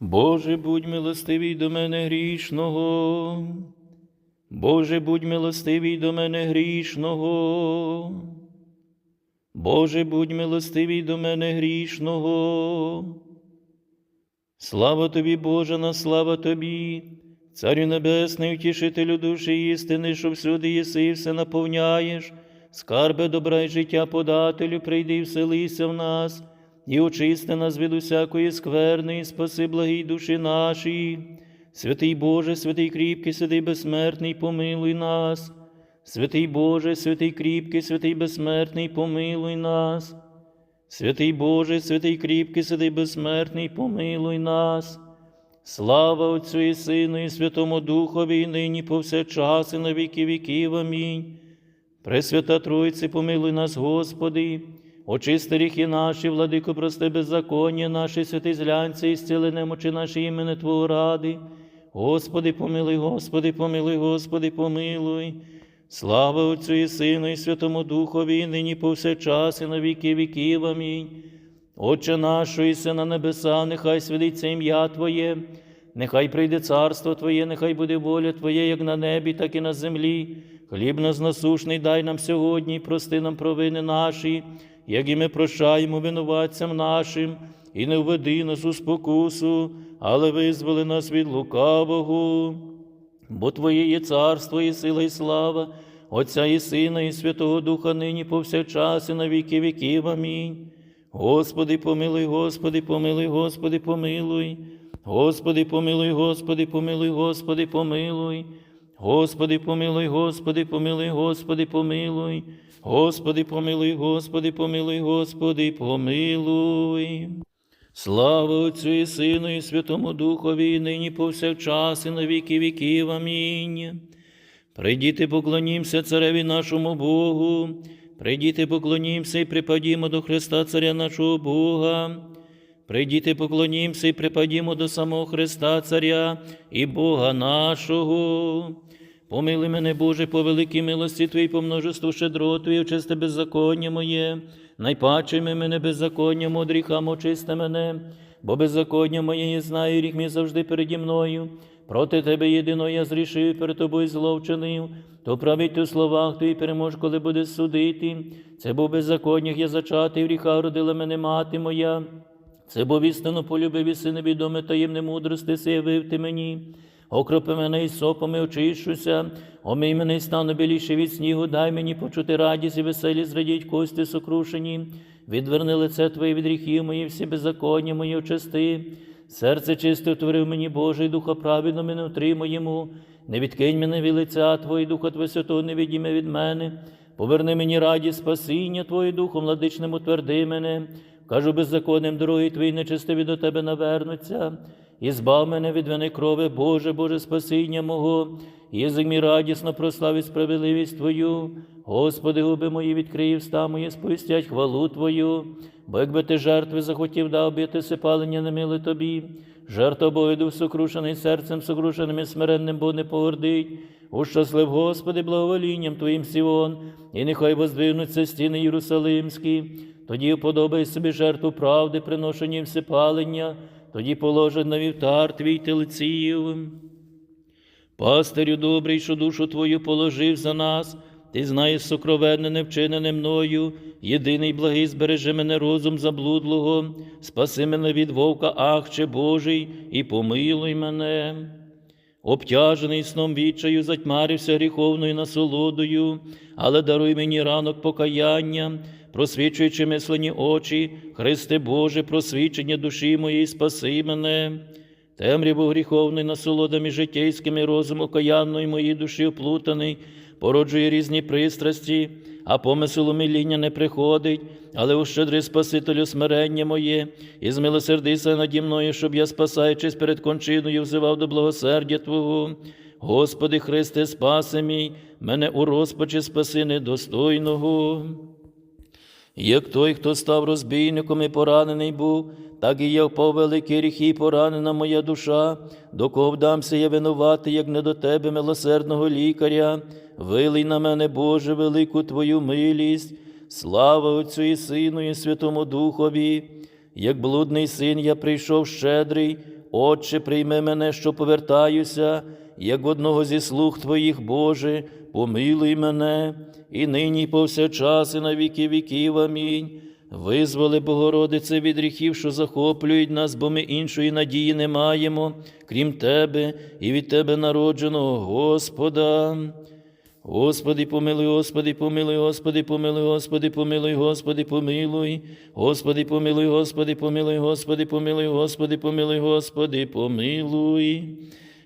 Боже, будь милостивий до мене грішного. Боже, будь милостивий до мене грішного. Боже, будь милостивий до мене грішного. Слава тобі, Боже, на слава тобі, Царю Небесний, утішителю душі істини, що всюди єси і все наповняєш, скарбе добра й життя подателю, прийди і вселися в нас, і очисти нас від усякої скверни, і спаси благій душі наші. Святий Боже, святий кріпкий, святий безсмертний, помилуй нас. Святий Боже, святий кріпкий, святий безсмертний, помилуй нас. Святий Боже, святий кріпкий, святий безсмертний, помилуй нас. Слава Отцю і Сину, і Святому Духові, і нині повсякчас, і на віки віків. Амінь. Пресвята Тройці, помилуй нас, Господи, очисти гріхи наші, владико, прости беззаконня наші, святи злянці, і зціли немочі наші імени Твого ради. Господи, помилуй, Господи, помилуй, Господи, помилуй. Слава Отцю і Сину, і Святому Духові, і нині повсякчас, і на віки віків. Амінь. Отче наш, єси на небеса, нехай святиться ім'я Твоє, нехай прийде царство Твоє, нехай буде воля Твоя, як на небі, так і на землі. Хліб нас насушний дай нам сьогодні, і прости нам провини наші, як і ми прощаємо винуватцям нашим, і не введи нас у спокусу, але визволи нас від лукавого. Бо Твоє є царство, і сила, і слава, Отця і Сина, і Святого Духа, нині повсякчас, і на віки віків. Амінь. Господи, помилуй, Господи, помилуй, Господи, помилуй. Господи, помилуй, Господи, помилуй, Господи, помилуй. Господи, помилуй, Господи, помилуй, Господи, помилуй. Господи, помилуй, Господи, помилуй, Господи, помилуй. Слава Отцю і Сину, і Святому Духові, і нині повсякчас, і на віки віків. Амінь. Прийдіте, поклонімся цареві нашому Богу, прийдіте, поклонімся і припадімо до Христа, Царя нашого Бога. Прийдіте, поклонімся і припадімо до самого Христа, Царя і Бога нашого. Помили мене, Боже, по великій милості Твоїй, по множеству щедро Твоє, очисти беззаконня моє, найпаче мене беззаконням од гріхам очисти мене, бо беззаконня моє я знаю, рік мій завжди переді мною. Проти Тебе єдино я зрішив, перед Тобою зло вчинив, то править у словах Твій перемож, коли будеш судити. Це був беззаконнях я зачатий, гріха родила мене мати моя. Це був істину полюбив і си невідоме таємне мудрости, явив ти мені. Окропи мене і сопами очищуся, омий мене і стану біліше від снігу, дай мені почути радість і веселі зрадіть кості сокрушені. Відверни лице Твоє від гріхів мої, всі беззаконня мої очисти. Серце чисте утворив мені, Боже, і духа праведно мене утримуй йому. Не відкинь мене від лиця Твого, і духа Твого Святого не відійме від мене. Поверни мені радість спасіння Твоє духом владичним утверди мене. Кажу беззаконним дороги Твої нечистиві до Тебе навернуться. І збав мене від вини крови, Боже, Боже, спасіння мого, язик мій радісно прославить справедливість Твою. Господи, губи мої відкриї, вста мої, сповістять хвалу Твою. Бо якби ти жертви захотів, дав би ти сипалення не мили тобі. Жертва Бою дух сокрушений серцем, сокрушеним і смиренним, бо не погордить. Ущаслив, Господи, благоволінням Твоїм Сіон, і нехай воздвигнуться стіни Єрусалимські. Тоді уподобай собі жертву правди, приношенням всепалення, тоді положить на вівтар твій телеців. Пастирю добрий, що душу Твою положив за нас, ти знаєш сокровенне, невчинене мною, єдиний благий збережи мене розум заблудлого, спаси мене від вовка, ахче Божий, і помилуй мене. Обтяжений сном відчаю, затьмарився гріховною насолодою, але даруй мені ранок покаяння, просвічуючи мислені очі, Христе Боже, просвічення душі моєї, спаси мене. Темряву гріховної насолодами життєйськими розум окаянної моїй душі оплутаний, породжує різні пристрасті, а помисел умиління не приходить, але у щедрий Спасителю смирення моє, і змилосердися наді мною, щоб я, спасаючись перед кончиною, взивав до благосердя Твого. Господи Христе, спаси мій, мене у розпачі спаси недостойного. Як той, хто став розбійником і поранений був, так і я впав великий гріх поранена моя душа, до кого вдамся я винувати, як не до тебе, милосердного лікаря, вилий на мене, Боже, велику Твою милість, слава Отцю і Сину, і Святому Духові, як блудний син я прийшов щедрий, Отче, прийми мене, що повертаюся, як одного зі слуг Твоїх, Боже, помилуй мене, і нині, і повсякчас, і на віки віків. Амінь. Визволи, Богородице, від гріхів, що захоплюють нас, бо ми іншої надії не маємо, крім Тебе і від Тебе народженого Господа. Господи, помилуй, Господи, помилуй, Господи, помилуй, Господи, помилуй, Господи, помилуй, Господи, помилуй, Господи, помилуй, Господи, помилуй, Господи, помилуй, Господи, помилуй.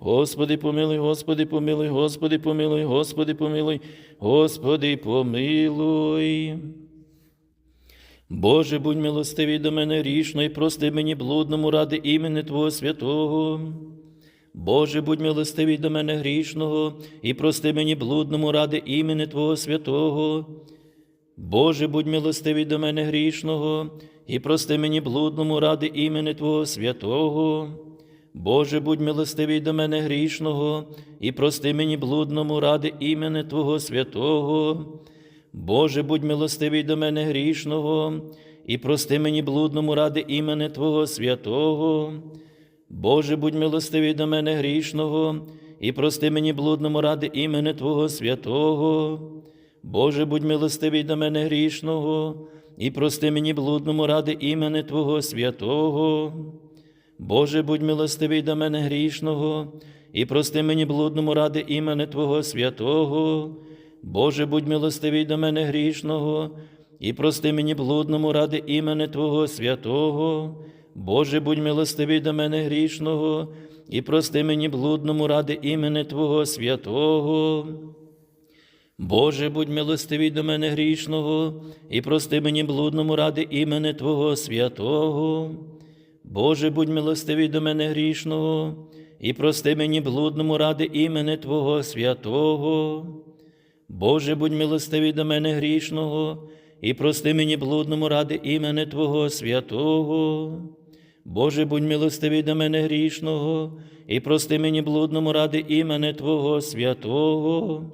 Господи, помилуй, Господи, помилуй, Господи, помилуй, Господи, помилуй, Господи, помилуй. Боже, будь милостивий до мене рішно і прости мені блудному ради імені Твого святого. Боже, будь милостивий до мене грішного, і прости мені блудному ради імені Твого святого. Боже, будь милостивий до мене грішного, і прости мені блудному ради імені Твого святого. Боже, будь милостивий до мене грішного, і прости мені блудному ради імени Твого святого. Боже, будь милостивий до мене грішного, і прости мені блудному ради імени Твого святого. Боже, будь милостивий до мене грішного, і прости мені блудному ради імени Твого святого. Боже, будь милостивий до мене грішного, і прости мені блудному ради імени Твого святого. Боже, будь милостивий до мене грішного, і прости мені блудному ради імени Твого святого. Боже, будь милостивий до мене грішного, і прости мені блудному ради імени Твого святого. Боже, будь милостивий до мене грішного, і прости мені блудному ради імени Твого святого. Боже, будь милостивий до мене грішного, і прости мені блудному ради імени Твого святого. Боже, будь милостивий до мене грішного, і прости мені блудному ради імени Твого святого. Боже, будь милостивий до мене грішного, і прости мені блудному ради імени Твого святого. Боже, будь милостивий до мене грішного, і прости мені блудному ради імени Твого святого.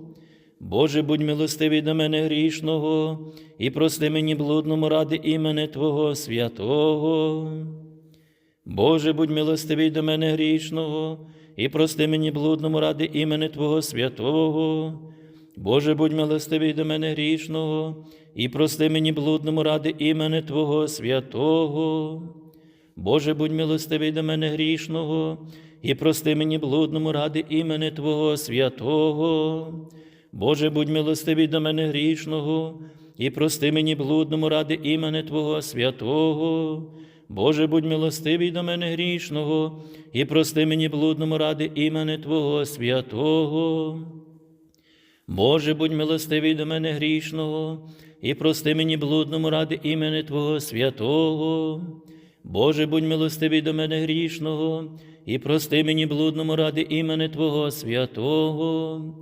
Боже, будь милостивий до мене грішного, і прости мені блудному ради імени Твого святого. Боже, будь милостивий до мене грішного, і прости мені блудному ради імени Твого святого. Боже, будь милостивий до мене грішного, і прости мені блудному ради імени Твого святого. Боже, будь милостивий до мене грішного, і прости мені блудному ради імени Твого святого. Боже, будь милостивий до мене грішного, і прости мені блудному ради імени Твого святого. Боже, будь милостивий до мене грішного, і прости мені блудному ради імени Твого святого. Боже, будь милостивий до мене грішного, і прости мені блудному ради імени Твого святого. Боже, будь милостивий до мене грішного, і прости мені блудному ради імени Твого святого.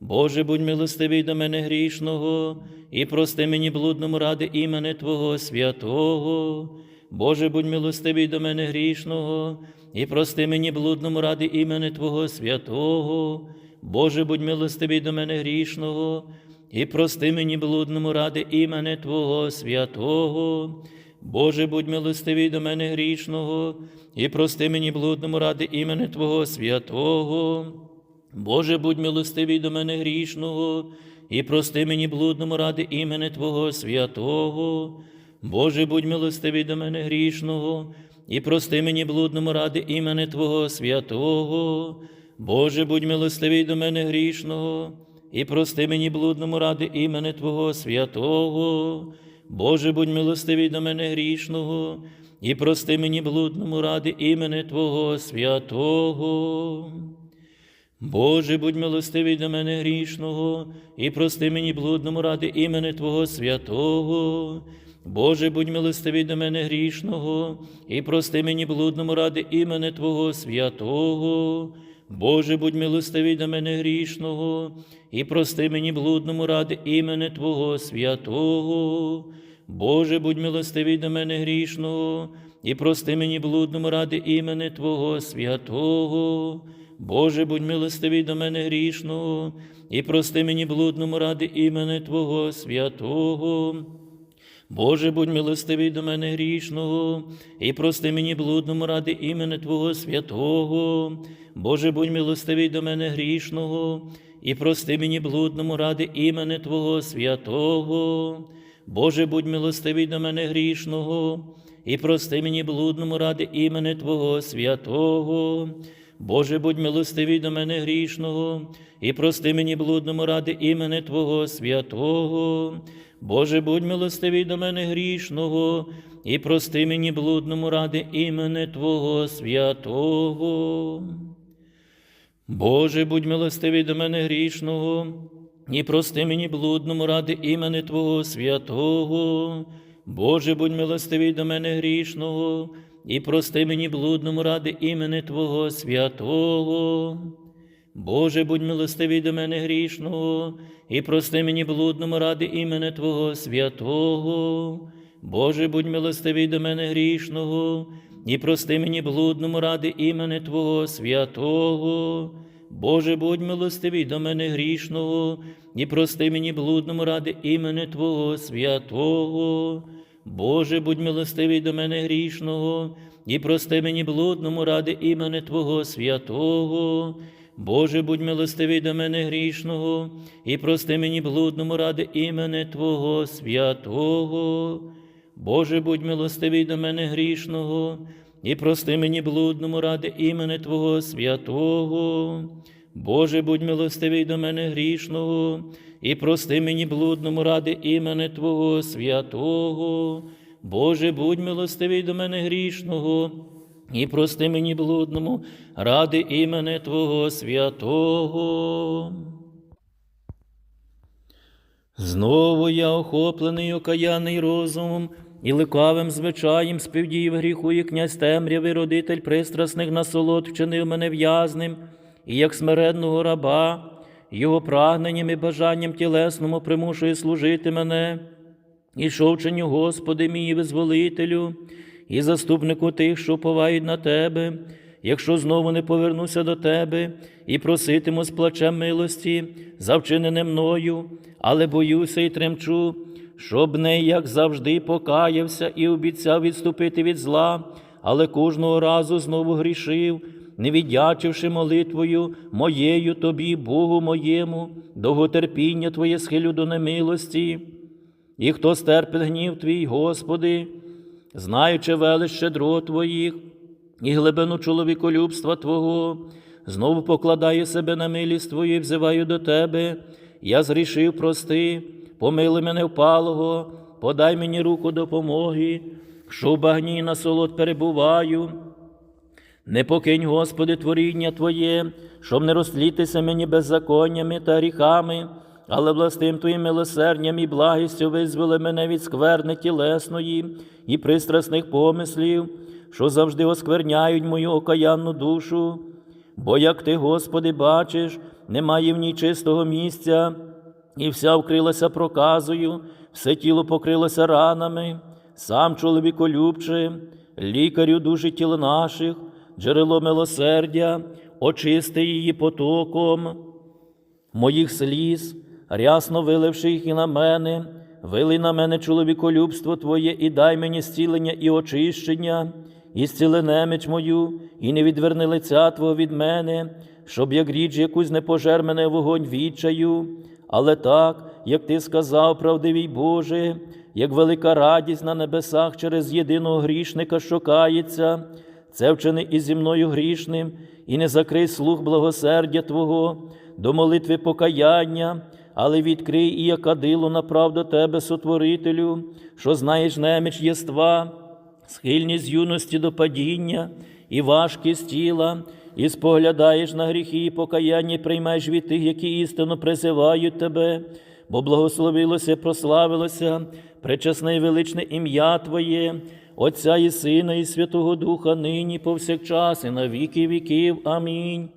Боже, будь милостивий до мене грішного, і прости мені блудному ради імени Твого святого. Боже, будь милостивий до мене грішного, і прости мені блудному ради імени Твого святого. Боже, будь милостивий до мене грішного, і прости мені блудному ради імени Твого святого. Боже, будь милостивий до мене грішного, і прости мені блудному ради імени Твого святого. Боже, будь милостивий до мене грішного, і прости мені блудному ради імени Твого святого. Боже, будь милостивий до мене грішного, і прости мені блудному ради імени Твого святого. Боже, будь милостивий до мене грішного, і прости мені блудному ради імени Твого святого. Боже, будь милостивий до мене грішного, і прости мені блудному ради імени Твого святого. Боже, будь милостивий до мене грішного, і прости мені блудному ради імени Твого святого. Боже, будь милостивий до мене грішного, і прости мені блудному ради імени Твого святого. Боже, будь милостивий до мене грішного, і прости мені блудному ради імени Твого святого. Боже, будь милостивий до мене грішного, і прости мені блудному ради імени Твого святого. Боже, будь милостивий до мене грішного, і прости мені блудному ради імени Твого святого. Боже, будь милостивий до мене грішного, і прости мені блудному ради імени Твого святого. Боже, будь милостивий до мене грішного, і прости мені блудному ради імени Твого святого. Боже, будь милостивий до мене грішного, і прости мені блудному ради імени Твого святого. Боже, будь милостивий до мене грішного, і прости мені блудному ради імени Твого святого. Боже, будь милостивий до мене грішного, і прости мені блудному ради імени Твого святого. Боже, будь милостивий до мене грішного, і прости мені блудному ради імени Твого святого. Боже, будь милостивий до мене грішного, і прости мені блудному ради імени Твого святого. Боже, будь милостивий до мене грішного, і прости мені блудному ради імени Твого святого. Боже, будь милостивий до мене грішного, і прости мені блудному ради імени Твого святого. Боже, будь милостивий до мене грішного, і прости мені блудному ради імени Твого святого. Боже, будь милостивий до мене грішного, і прости мені блудному ради імени Твого святого. Боже, будь милостивий до мене грішного, і прости мені блудному ради імени Твого святого. Боже, будь милостивий до мене грішного, і прости мені блудному ради імени Твого святого. Боже, будь милостивий до мене грішного, і прости мені блудному ради імени Твого святого. Боже, будь милостивий до мене грішного, і прости мені блудному ради імени Твого святого. Знову я охоплений окаянний розумом і ликавим звичаєм співдіїв гріху, і князь темряви, родитель пристрасних насолод, вчинив мене в'язним, і як смиренного раба, його прагненням і бажанням тілесному примушує служити мене, і шовченню, Господи мій визволителю, і заступнику тих, що повають на Тебе, якщо знову не повернуся до Тебе і проситиму з плачем милості за вчинене мною, але боюся і тремчу, щоб не, як завжди, покаявся і обіцяв відступити від зла, але кожного разу знову грішив, не віддячивши молитвою моєю тобі, Богу моєму, довготерпіння Твоє схилю до немилості. І хто стерпить гнів Твій, Господи, знаючи велище дро Твоїх і глибину чоловіколюбства Твого, знову покладає себе на милість Твою взиваю до Тебе, я зрішив прости, помили мене впалого, подай мені руку допомоги, що в багні на солод перебуваю. Не покинь, Господи, творіння Твоє, щоб не розтлітися мені беззаконнями та гріхами, але властим Твоїм милосердям і благістю визволи мене від скверни тілесної і пристрасних помислів, що завжди оскверняють мою окаянну душу. Бо як ти, Господи, бачиш, немає в ній чистого місця, і вся вкрилася проказою, все тіло покрилося ранами, сам чоловіколюбче, лікарю душі тіл наших, джерело милосердя, очисти її потоком моїх сліз, рясно виливши їх і на мене, вилий на мене чоловіколюбство Твоє, і дай мені зцілення і очищення, і зціли неміч мою, і не відверни лиця Твого від мене, щоб як річ якусь не пожер мене вогонь відчаю, але так, як Ти сказав, правдивий Боже, як велика радість на небесах через єдиного грішника, що кається, це вчини і зі мною грішним, і не закрий слух благосердя Твого до молитви покаяння, але відкрий і як кадило направ до Тебе, сотворителю, що знаєш неміч єства, схильність юності до падіння і важкість тіла, і споглядаєш на гріхи і покаяння, і приймаєш від тих, які істинно призивають Тебе. бо благословилося, прославилося, пречесне і величне ім'я Твоє, Отця і Сина, і Святого Духа, нині повсякчас, і на віки віків. Амінь.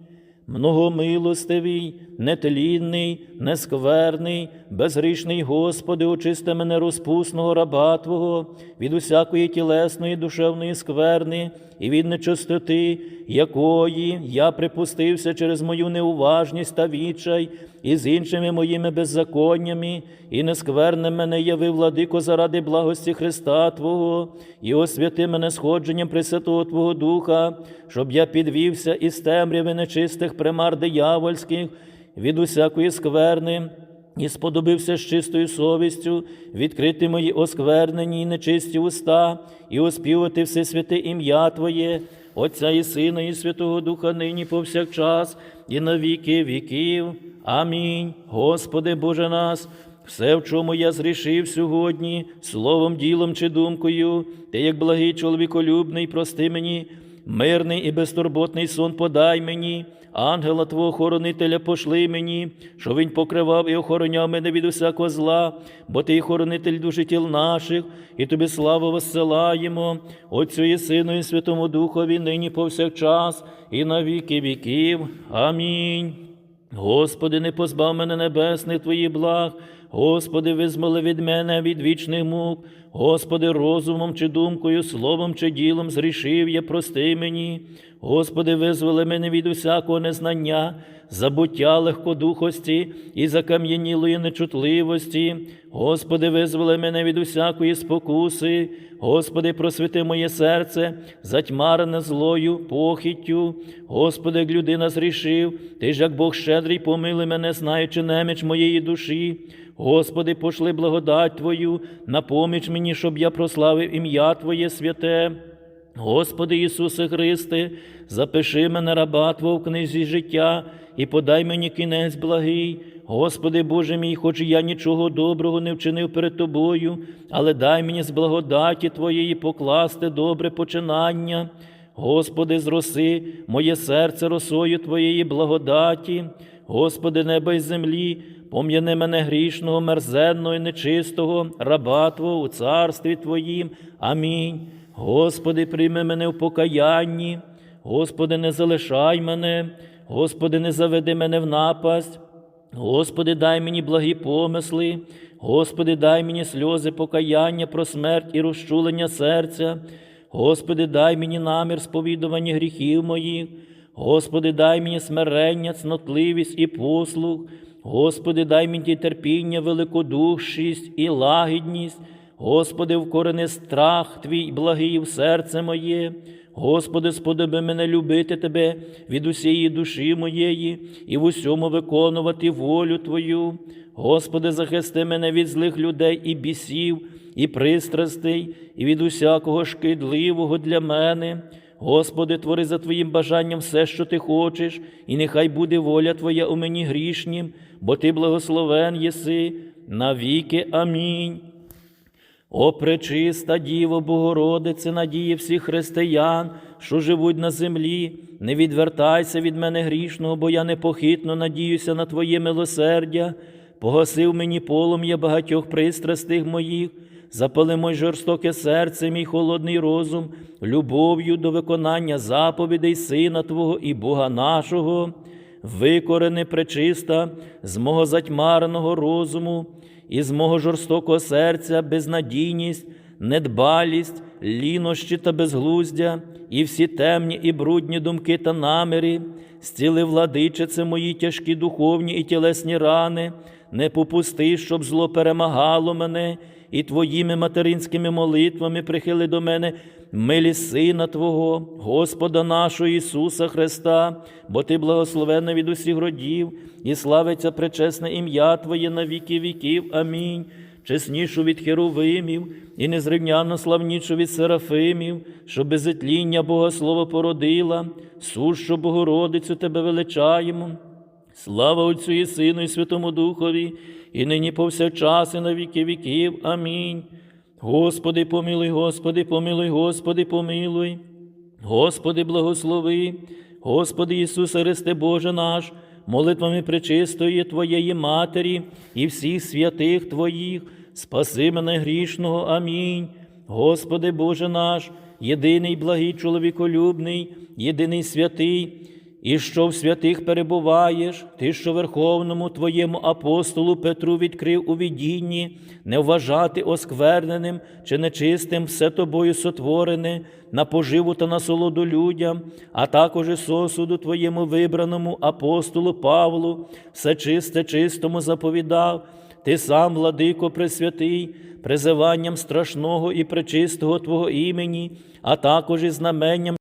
Многомилостивий, нетлінний, нескверний, безгрішний Господи, очисти мене розпусного раба Твого, від усякої тілесної, душевної скверни і від нечистоти, якої я припустився через мою неуважність та відчай, і з іншими моїми беззаконнями, і нескверне мене яви, владико, заради благості Христа Твого, і освяти мене сходженням Пресвятого Твого Духа, щоб я підвівся із темряви нечистих примар диявольських, від усякої скверни, і сподобився з чистою совістю відкрити мої осквернені і нечисті уста, і оспівати все святе ім'я Твоє, Отця і Сина, і Святого Духа, нині повсякчас, і на віки віків. Амінь. Господи Боже нас, все, в чому я зрішив сьогодні, словом, ділом чи думкою, ти, як благий чоловіколюбний, прости мені, мирний і безтурботний сон подай мені, ангела Твого хоронителя пошли мені, що він покривав і охороняв мене від усякого зла, бо ти хоронитель душі тіл наших, і тобі славу воссилаємо, Отцю і Сину, і Святому Духові, нині повсякчас, і на віки віків. Амінь. Господи, не позбав мене небесних Твоїх благ, Господи, визволи від мене від вічних мук, Господи, розумом чи думкою, словом чи ділом зрішив я, прости мені, Господи, визволи мене від усякого незнання, забуття легкодухості і закам'янілої нечутливості, Господи, визволи мене від усякої спокуси, Господи, просвіти моє серце, затьмарене злою, похиттю, Господи, як людина зрішив, Ти ж як Бог щедрий, помили мене, знаючи неміч моєї душі. Господи, пошли благодать Твою, на поміч мені, щоб я прославив ім'я Твоє святе. Господи Ісусе Христе, запиши мене раба Твого в книзі життя і подай мені кінець благий. Господи Боже мій, хоч я нічого доброго не вчинив перед Тобою, але дай мені з благодаті Твоєї покласти добре починання. Господи, зроси моє серце росою Твоєї благодаті, Господи, неба й землі, пом'яни мене грішного, мерзенного і нечистого, раба Твого у царстві Твоїм. Амінь. Господи, прийми мене в покаянні, Господи, не залишай мене, Господи, не заведи мене в напасть. Господи, дай мені благі помисли, Господи, дай мені сльози покаяння про смерть і розчулення серця. Господи, дай мені намір сповідування гріхів моїх, Господи, дай мені смирення, цнотливість і послух, Господи, дай мені терпіння, великодушність і лагідність, Господи, вкорени страх Твій благий в серце моє. Господи, сподоби мене любити Тебе від усієї душі моєї і в усьому виконувати волю Твою. Господи, захисти мене від злих людей і бісів, і пристрастей, і від усякого шкідливого для мене. Господи, твори за Твоїм бажанням все, що Ти хочеш, і нехай буде воля Твоя у мені грішнім, бо Ти благословен єси навіки. Амінь. О, пречиста Діво Богородице, надії всіх християн, що живуть на землі, не відвертайся від мене грішного, бо я непохитно надіюся на Твоє милосердя, погасив мені полум'я багатьох пристрастих моїх, запали моє жорстоке серце, мій холодний розум, любов'ю до виконання заповідей Сина Твого і Бога нашого, викорени пречиста з мого затьмареного розуму і з мого жорстокого серця безнадійність, недбалість, лінощі та безглуздя, і всі темні і брудні думки та наміри, зціли владичице мої тяжкі духовні і тілесні рани, не попусти, щоб зло перемагало мене, і твоїми материнськими молитвами прихили до мене милі Сина Твого, Господа нашого Ісуса Христа, бо Ти благословенна від усіх родів, і славиться пречесне ім'я Твоє на віки віків. Амінь. Чеснішу від херовимів і незрівняно славнішу від серафимів, що безетління Богослово породила, сущу Богородицю Тебе величаємо. Слава Отцю і Сину, і Святому Духові, і нині повсякчас, і на віки віків. Амінь. Господи, помилуй, Господи, помилуй, Господи, помилуй. Господи, благослови, Господи Ісусе Христе Боже наш, молитвами пречистої Твоєї Матері і всіх святих Твоїх, спаси мене грішного. Амінь. Господи Боже наш, єдиний благий чоловіколюбний, єдиний святий, і що в святих перебуваєш, ти, що Верховному Твоєму апостолу Петру відкрив у відінні, не вважати оскверненим чи нечистим все тобою сотворене, на поживу та насолоду людям, а також і сосуду Твоєму вибраному апостолу Павлу, все чисте чистому заповідав, ти сам, владико Пресвятий, призиванням страшного і пречистого Твого імені, а також і знаменням